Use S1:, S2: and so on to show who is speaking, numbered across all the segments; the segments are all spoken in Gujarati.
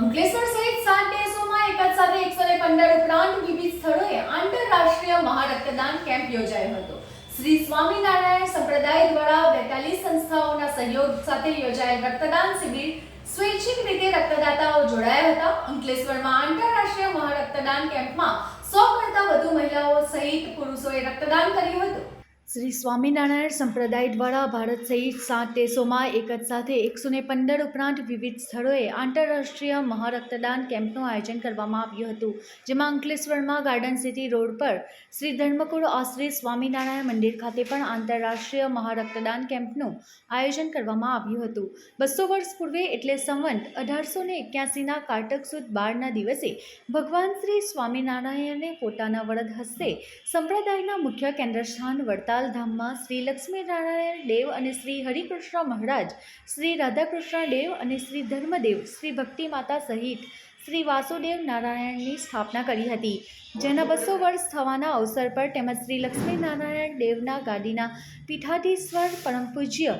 S1: અંકલેશ્વર સહિત સાત દેશોમાં એક જ સાથે એકસો પંદર ઉપરાંત વિવિધ સ્થળોએ આંતરરાષ્ટ્રીય મહારક્તદાન કેમ્પ યોજાયો હતો. શ્રી સ્વામિનારાયણ સંપ્રદાય દ્વારા બેતાલીસ સંસ્થાઓના સહયોગ સાથે યોજાયેલ રક્તદાન શિબિર સ્વૈચ્છિક રીતે રક્તદાતાઓ જોડાયા હતા. અંકલેશ્વરમાં આંતરરાષ્ટ્રીય મહારક્તદાન કેમ્પમાં સો કરતા વધુ મહિલાઓ સહિત પુરુષોએ રક્તદાન કર્યું હતું. શ્રી સ્વામિનારાયણ સંપ્રદાય દ્વારા ભારત સહિત સાત દેશોમાં એક જ સાથે એકસો ને પંદર ઉપરાંત વિવિધ સ્થળોએ આંતરરાષ્ટ્રીય મહારક્તદાન કેમ્પનું આયોજન કરવામાં આવ્યું હતું, જેમાં અંકલેશ્વરમાં ગાર્ડન સિટી રોડ પર શ્રી ધર્મકુળ આશ્રી સ્વામિનારાયણ મંદિર ખાતે પણ આંતરરાષ્ટ્રીય મહારક્તદાન કેમ્પનું આયોજન કરવામાં આવ્યું હતું. બસો વર્ષ પૂર્વે એટલે સંવંત અઢારસો ને એક્યાસીના કારતક સુદ બારના દિવસે ભગવાન શ્રી સ્વામિનારાયણે પોતાના વરદ હસ્તે સંપ્રદાયના મુખ્ય કેન્દ્રસ્થાન વડતાલ ધામમાં શ્રી લક્ષ્મીનારાયણ દેવ અને શ્રી હરિકૃષ્ણ મહારાજ, શ્રી રાધાકૃષ્ણ દેવ અને શ્રી ધર્મદેવ, શ્રી ભક્તિ માતા સહિત શ્રી વાસુદેવ નારાયણની સ્થાપના કરી હતી. જેના બસો વર્ષ થવાના અવસર પર તેમજ શ્રી લક્ષ્મીનારાયણ દેવના ગાદીના પીઠાધીશ્વર પરમ પૂજ્ય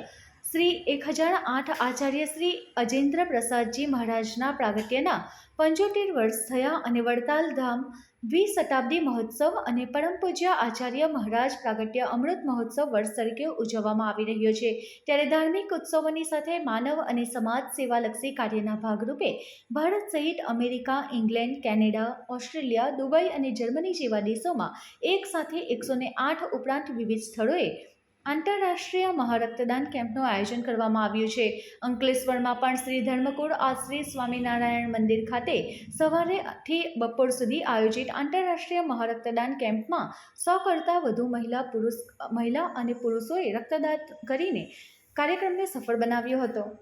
S1: શ્રી એક હજાર આઠ આચાર્ય શ્રી અજેન્દ્ર પ્રસાદજી મહારાજના પ્રાગટ્યના પંચોતેર વર્ષ થયા અને વડતાલ ધામ દ્વિશતાબ્દી મહોત્સવ અને પરમ પૂજ્ય આચાર્ય મહારાજ પ્રાગટ્ય અમૃત મહોત્સવ વર્ષ તરીકે ઉજવવામાં આવી રહ્યો છે. ત્યારે ધાર્મિક ઉત્સવોની સાથે માનવ અને સમાજ સેવાલક્ષી કાર્યના ભાગરૂપે ભારત સહિત America, England, Canada, Australia, Dubai અને જર્મની જેવા દેશોમાં એક સાથે એકસો આઠ ઉપરાંત વિવિધ સ્થળોએ આંતરરાષ્ટ્રીય મહારક્તદાન કેમ્પનું આયોજન કરવામાં આવ્યું છે. અંકલેશ્વરમાં પણ શ્રી ધર્મકુળ આશ્રી સ્વામિનારાયણ મંદિર ખાતે સવારેથી બપોર સુધી આયોજિત આંતરરાષ્ટ્રીય મહારક્તદાન કેમ્પમાં સો કરતાં વધુ મહિલા પુરુષ, મહિલા અને પુરુષોએ રક્તદાન કરીને કાર્યક્રમને સફળ બનાવ્યો હતો.